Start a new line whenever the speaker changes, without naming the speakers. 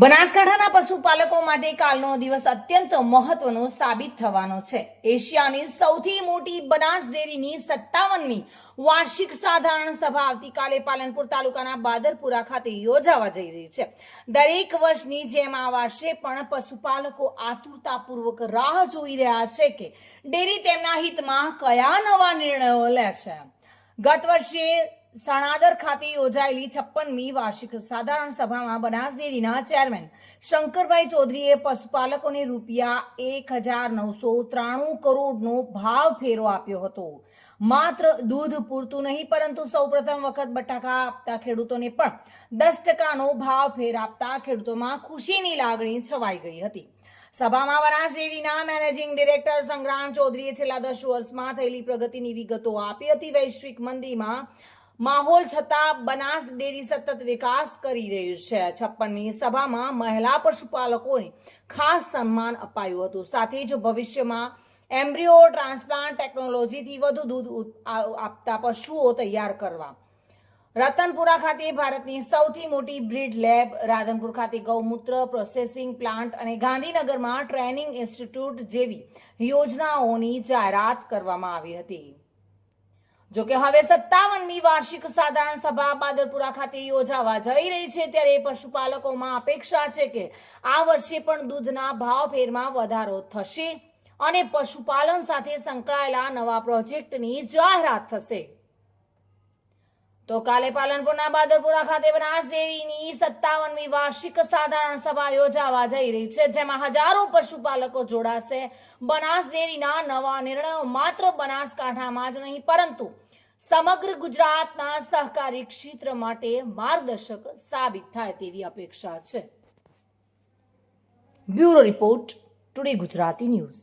બનાસકાંઠાના પશુપાલકો માટે કાલનો દિવસ અત્યંત મહત્વનો સાબિત થવાનો છે. એશિયાની સૌથી મોટી બનાસ ડેરીની સત્તાવનમી વાર્ષિક સાધારણ સભા આવતીકાલે પાલનપુર તાલુકાના બાદરપુરા ખાતે યોજાવા જઈ રહી છે. દરેક વર્ષની જેમ આ વર્ષે પણ પશુપાલકો આતુરતાપૂર્વક રાહ જોઈ રહ્યા છે કે ડેરી તેમના હિતમાં કયા નવા નિર્ણયો લે છે. ગત વર્ષે સણાદર ખાતે યોજાયેલી છપ્પનમી વાર્ષિક સાધારણ સભામાં બનાસ ડેરીના ચેરમેન શંકરભાઈ ચૌધરીએ પશુપાલકોને રૂપિયા એક હજાર નવસો ત્રાણું કરોડનો ભાવ ફેરો આપ્યો હતો. માત્ર દૂધ પૂરતું નહીં, પરંતુ સૌપ્રથમ વખત બટાકા આપતા ખેડૂતોને પણ દસ ટકાનો ભાવ ફેર આપતા ખેડૂતોમાં ખુશીની લાગણી છવાઈ ગઈ હતી. સભામાં બનાસ ડેરીના મેનેજિંગ ડિરેક્ટર સંગ્રામ ચૌધરીએ છેલ્લા દસ વર્ષમાં થયેલી પ્રગતિની વિગતો આપી હતી. વૈશ્વિક મંદીમાં માહોલ છતાં બનાસ ડેરી સતત વિકાસ કરી રહ્યું છે. છપ્પનમી સભામાં મહિલા પશુપાલકોને ખાસ સન્માન અપાયું હતું. સાથે જ ભવિષ્યમાં એમ્બ્રિયો ટ્રાન્સપ્લાન્ટ ટેકનોલોજીથી વધુ દૂધ આપતા પશુઓ તૈયાર કરવા. રતનપુરા ખાતે ભારતની સૌથી મોટી બ્રીડ લેબ, રાધનપુર ખાતે ગૌમૂત્ર પ્રોસેસિંગ પ્લાન્ટ અને ગાંધીનગરમાં ટ્રેનિંગ ઇન્સ્ટિટ્યૂટ જેવી યોજનાઓની જાહેરાત કરવામાં આવી હતી. જો કે હવે સત્તાવનમી વાર્ષિક સાધારણ સભા બાદરપુરા ખાતે યોજાવા જઈ રહી છે, ત્યારે પશુપાલકોમાં અપેક્ષા છે કે આ વર્ષે પણ દૂધના ભાવ ફેરમાં વધારો થશે અને પશુપાલન સાથે સંકળાયેલા નવા પ્રોજેક્ટની જાહેરાત થશે. તો કાલે પાલનપુરના બાદરપુરા ખાતે બનાસ સત્તાવનમી વાર્ષિક સાધારણ સભા યોજાવા જઈ રહી છે, જેમાં હજારો પશુપાલકો જોડાશે. બનાસ ડેરીના નવા નિર્ણયો માત્ર બનાસકાંઠામાં જ નહીં, પરંતુ સમગ્ર ગુજરાતના સહકારી ક્ષેત્ર માટે માર્ગદર્શક સાબિત થાય તેવી અપેક્ષા છે. Bureau report, today Gujarati news.